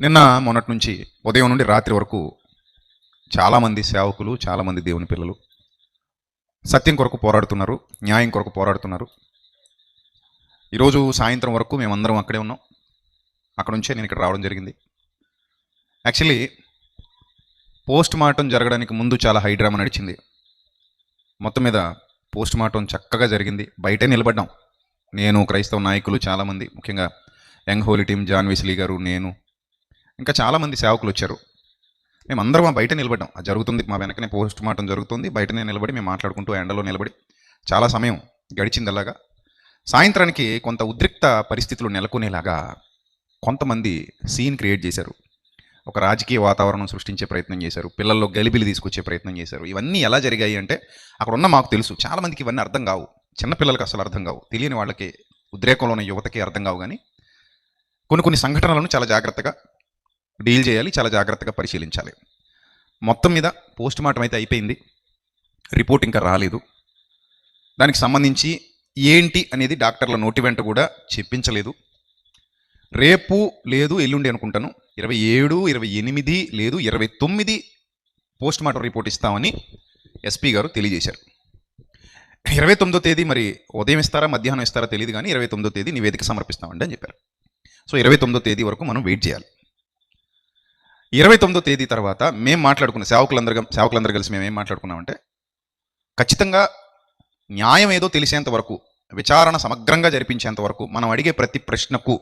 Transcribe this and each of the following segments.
నిన్న మొన్నటి నుంచి ఉదయం నుండి రాత్రి వరకు చాలామంది సేవకులు చాలామంది దేవుని పిల్లలు సత్యం కొరకు పోరాడుతున్నారు న్యాయం కొరకు పోరాడుతున్నారు. ఈరోజు సాయంత్రం వరకు మేమందరం అక్కడే ఉన్నాం. అక్కడ నుంచే నేను ఇక్కడ రావడం జరిగింది. యాక్చువల్లీ పోస్ట్ మార్టం జరగడానికి ముందు చాలా హైడ్రామా నడిచింది. మొత్తం మీద పోస్ట్ మార్టం చక్కగా జరిగింది. బయటే నిలబడ్డాం. నేను క్రైస్తవ నాయకులు చాలామంది ముఖ్యంగా young holy team John Wesley garu నేను ఇంకా చాలామంది సేవకులు వచ్చారు మేము అందరం బయట నిలబడ్డాం. అది జరుగుతుంది మా వెనకనే పోస్ట్ మార్టం జరుగుతుంది బయటనే నిలబడి మేము మాట్లాడుకుంటూ ఎండలో నిలబడి చాలా సమయం గడిచింది అలాగా సాయంత్రానికి కొంత ఉద్రిక్త పరిస్థితులు నెలకొనేలాగా కొంతమంది సీన్ క్రియేట్ చేశారు. ఒక రాజకీయ వాతావరణం సృష్టించే ప్రయత్నం చేశారు. పిల్లల్లో గలిబిలి తీసుకొచ్చే ప్రయత్నం చేశారు. ఇవన్నీ ఎలా జరిగాయి అంటే అక్కడ ఉన్న మాకు తెలుసు చాలామందికి ఇవన్నీ అర్థం కావు. చిన్నపిల్లలకి అసలు అర్థం కావు. తెలియని వాళ్ళకి ఉద్రేకంలో ఉన్న యువతకి అర్థం కావు కానీ కొన్ని కొన్ని సంఘటనలను చాలా జాగ్రత్తగా డీల్ చేయాలి చాలా జాగ్రత్తగా పరిశీలించాలి. మొత్తం మీద పోస్ట్ మార్టం అయితే అయిపోయింది. రిపోర్ట్ ఇంకా రాలేదు. దానికి సంబంధించి ఏంటి అనేది డాక్టర్ల నోటి వెంట కూడా చెప్పించలేదు. రేపు లేదు ఎల్లుండి అనుకుంటాను. ఇరవై ఏడు ఇరవై ఎనిమిది లేదు ఇరవై తొమ్మిది పోస్ట్ మార్టం రిపోర్ట్ ఇస్తామని ఎస్పీ గారు తెలియజేశారు. ఇరవై తొమ్మిదో తేదీ మరి ఉదయం ఇస్తారా మధ్యాహ్నం ఇస్తారా తెలియదు కానీ ఇరవై తొమ్మిదో తేదీ నివేదిక సమర్పిస్తామండి అని చెప్పారు. సో ఇరవై తొమ్మిదో తేదీ వరకు మనం వెయిట్ చేయాలి. ఇరవై తొమ్మిదో తేదీ తర్వాత మేము మాట్లాడుకున్న సేవకులందరూ సేవకులందరూ కలిసి మేము ఏం మాట్లాడుకున్నామంటే ఖచ్చితంగా న్యాయం ఏదో తెలిసేంత వరకు విచారణ సమగ్రంగా జరిపించేంత వరకు మనం అడిగే ప్రతి ప్రశ్నకు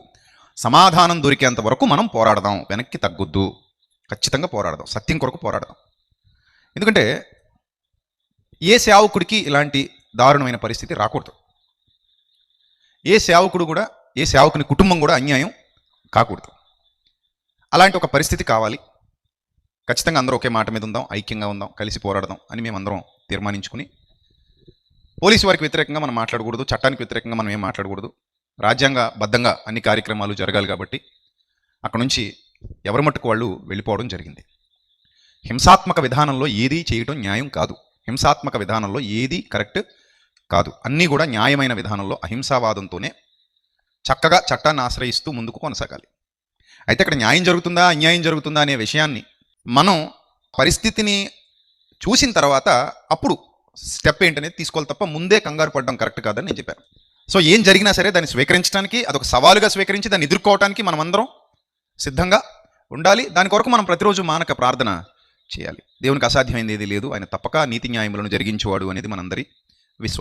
సమాధానం దొరికేంత వరకు మనం పోరాడదాం వెనక్కి తగ్గొద్దు. ఖచ్చితంగా పోరాడదాం సత్యం కొరకు పోరాడదాం. ఎందుకంటే ఏ సేవకుడికి ఇలాంటి దారుణమైన పరిస్థితి రాకూడదు. ఏ సేవకుడు కూడా ఏ సేవకుని కుటుంబం కూడా అన్యాయం కాకూడదు. అలాంటి ఒక పరిస్థితి కావాలి. ఖచ్చితంగా అందరూ ఒకే మాట మీద ఉందాం ఐక్యంగా ఉందాం కలిసి పోరాడదాం అని మేము అందరం తీర్మానించుకుని పోలీసు వారికి వ్యతిరేకంగా మనం మాట్లాడకూడదు చట్టానికి వ్యతిరేకంగా మనం ఏం మాట్లాడకూడదు. రాజ్యాంగ బద్ధంగా అన్ని కార్యక్రమాలు జరగాలి కాబట్టి అక్కడ నుంచి ఎవరి మట్టుకు వాళ్ళు వెళ్ళిపోవడం జరిగింది. హింసాత్మక విధానంలో ఏదీ చేయడం న్యాయం కాదు. హింసాత్మక విధానంలో ఏదీ కరెక్ట్ కాదు. అన్నీ కూడా న్యాయమైన విధానంలో అహింసావాదంతోనే చక్కగా చట్టాన్ని ఆశ్రయిస్తూ ముందుకు కొనసాగాలి. అయితే అక్కడ న్యాయం జరుగుతుందా అన్యాయం జరుగుతుందా అనే విషయాన్ని మనం పరిస్థితిని చూసిన తర్వాత అప్పుడు స్టెప్ ఏంటనేది తీసుకోవాలి తప్ప ముందే కంగారు పడడం కరెక్ట్ కాదని నేను చెప్పాను. సో ఏం జరిగినా సరే దాన్ని స్వీకరించడానికి అదొక సవాలుగా స్వీకరించి దాన్ని ఎదుర్కోవడానికి మనమందరం సిద్ధంగా ఉండాలి. దాని కొరకు మనం ప్రతిరోజు మానక ప్రార్థన చేయాలి. దేవునికి అసాధ్యమైనది ఏది లేదు. ఆయన తప్పక నీతి న్యాయములను జరిగించేవాడు అనేది మనందరి విశ్వాసం